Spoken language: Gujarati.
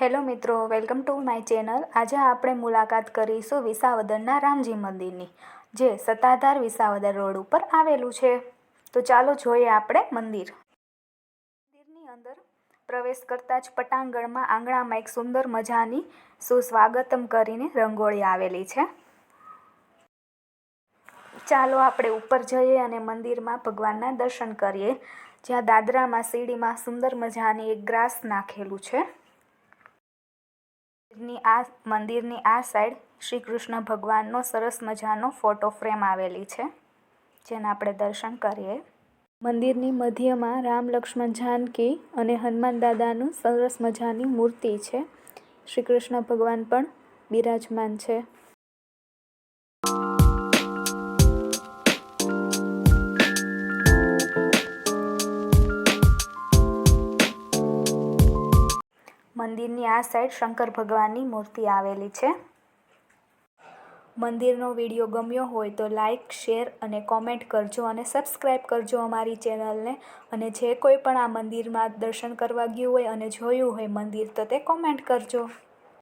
હેલો મિત્રો, વેલકમ ટુ માય ચેનલ. આજે આપણે મુલાકાત કરીશું વિસાવદરના રામજી મંદિરની, જે સત્તાધાર વિસાવદર રોડ ઉપર આવેલું છે. તો ચાલો જોઈએ આપણે મંદિર. મંદિરની અંદર પ્રવેશ કરતાં જ પટાંગણમાં આંગણામાં એક સુંદર મજાની સુસ્વાગતમ કરીને રંગોળી આવેલી છે. ચાલો આપણે ઉપર જઈએ અને મંદિરમાં ભગવાનના દર્શન કરીએ, જ્યાં દાદરામાં સીડીમાં સુંદર મજાની એક ગ્રાસ નાખેલું છે. મંદિરની આ મંદિરની આ સાઈડ શ્રી કૃષ્ણ ભગવાનનો સરસ મજાનો ફોટો ફ્રેમ આવેલી છે. જેના આપણે દર્શન કરીએ. મંદિરની મધ્યમાં રામ લક્ષ્મણ જાનકી અને હનુમાન દાદાનું સરસ મજાની મૂર્તિ છે. શ્રી કૃષ્ણ ભગવાન પણ બિરાજમાન છે. મંદિરની આ સાઈડ શંકર ભગવાનની મૂર્તિ આવેલી છે. મંદિરનો વીડિયો ગમ્યો હોય તો લાઈક, શેર અને કોમેન્ટ કરજો અને સબસ્ક્રાઈબ કરજો અમારી ચેનલને. અને જે કોઈ પણ આ મંદિરમાં દર્શન કરવા ગયું હોય અને જોયું હોય મંદિર તો તે કોમેન્ટ કરજો.